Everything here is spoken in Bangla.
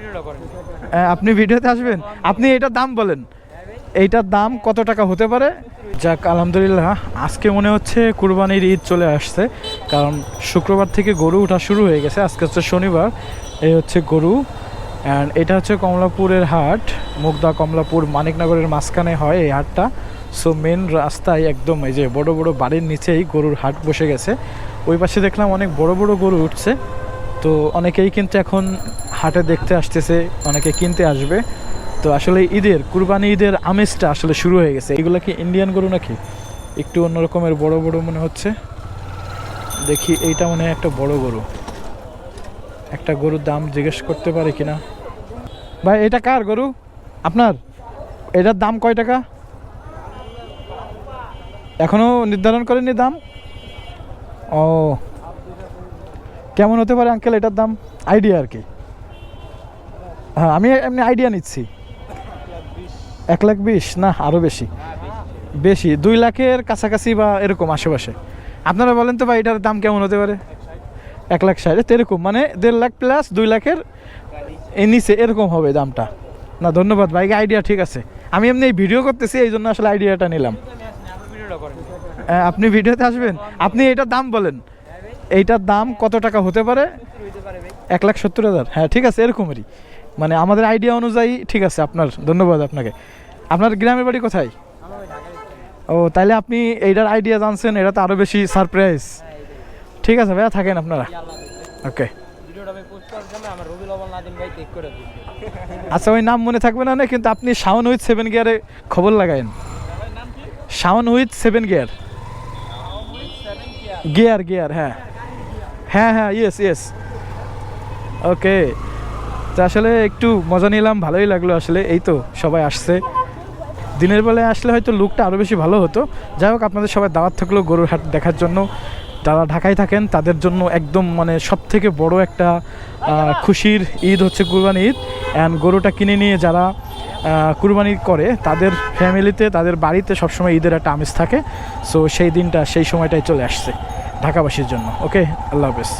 আহ, আপনি ভিডিওতে আসবেন। আপনি এটার দাম বলেন। এইটার দাম কত টাকা হতে পারে? যাক আলহামদুলিল্লাহ আজকে মনে হচ্ছে কুরবানির ঈদ চলে আসছে কারণ শুক্রবার থেকে গরু ওঠা শুরু হয়ে গেছে। আজকে হচ্ছে শনিবার এই হচ্ছে গরু। অ্যান্ড এটা হচ্ছে কমলাপুরের হাট মুগদা কমলাপুর মানিকনগরের মাঝখানে হয় এই হাটটা। সো মেন রাস্তায় একদম এই যে বড় বড় বাড়ির নিচেই গরুর হাট বসে গেছে। ওই পাশে দেখলাম অনেক বড় বড় গরু উঠছে। তো অনেকেই কিন্তু এখন হাটে দেখতে আসতেছে, অনেকে কিনতে আসবে। তো আসলে ঈদের, কুরবানি ঈদের আমেজটা আসলে শুরু হয়ে গেছে। এগুলো কি ইন্ডিয়ান গরু নাকি? একটু অন্য রকমের বড় বড় মনে হচ্ছে। দেখি, এইটা মনে হয় একটা বড় গরু। একটা গরুর দাম জিজ্ঞেস করতে পারে কিনা? ভাই, এটা কার গরু? আপনার? এটার দাম কয় টাকা? এখনও নির্ধারণ করেনি দাম? ও। কেমন হতে পারে, আঙ্কেল, এটার দাম? আইডিয়া আর কি। হ্যাঁ আমি এমনি আইডিয়া নিচ্ছি। এক লাখ বিশ? না আরও বেশি। বেশি দুই লাখের কাছাকাছি বা এরকম আশেপাশে। আপনারা বলেন তো ভাই এটার দাম কেমন হতে পারে? এক লাখ ষাট এরকম মানে দেড় লাখ প্লাস দুই লাখের এই নিচে এরকম হবে দামটা। না ধন্যবাদ ভাইকে আইডিয়া ঠিক আছে। আমি এমনি এই ভিডিও করতেছি এই জন্য আসলে আইডিয়াটা নিলাম। হ্যাঁ, আপনি ভিডিওতে আসবেন? আপনি এটার দাম বলেন। এইটার দাম কত টাকা হতে পারে? এক লাখ সত্তর হাজার। হ্যাঁ ঠিক আছে এরকমেরই। মানে আমাদের আইডিয়া অনুযায়ী ঠিক আছে আপনার, ধন্যবাদ আপনাকে। আপনার গ্রামের বাড়ি কোথায়? ও তাহলে আপনি এইটার আইডিয়া জানছেন এটা তো আরও বেশি সারপ্রাইজ ঠিক আছে ভাইয়া, থাকেন আপনারা। ওকে। আচ্ছা ওই নাম মনে থাকবে না, কিন্তু আপনি শাওন উইথ সেভেন গিয়ারে খবর লাগায়েন। Shaon with seven gear gear gear হ্যাঁ। হ্যাঁ হ্যাঁ ইয়েস ইয়েস ওকে। তো আসলে একটু মজা নিলাম, ভালোই লাগল আসলে। এই তো সবাই আসছে। দিনের বেলায় আসলে হয়তো লুকটা আরও বেশি ভালো হতো। যাই হোক, আপনাদের সবাই দাওয়াত থাকল গরুর হাট দেখার জন্য। যারা ঢাকায় থাকেন, তাদের জন্য একদম মানে সব থেকে বড় একটা খুশির ঈদ হচ্ছে কুরবানি ঈদ। অ্যান্ড গরুটা কিনে নিয়ে যারা কুরবানি করে, তাদের ফ্যামিলিতে তাদের বাড়িতে সবসময় ঈদের একটা আমেজ থাকে। সো সেই দিনটা, সেই সময়টাই চলে আসছে ঢাকাবাসীর জন্য। ওকে আল্লাহ হাফেজ।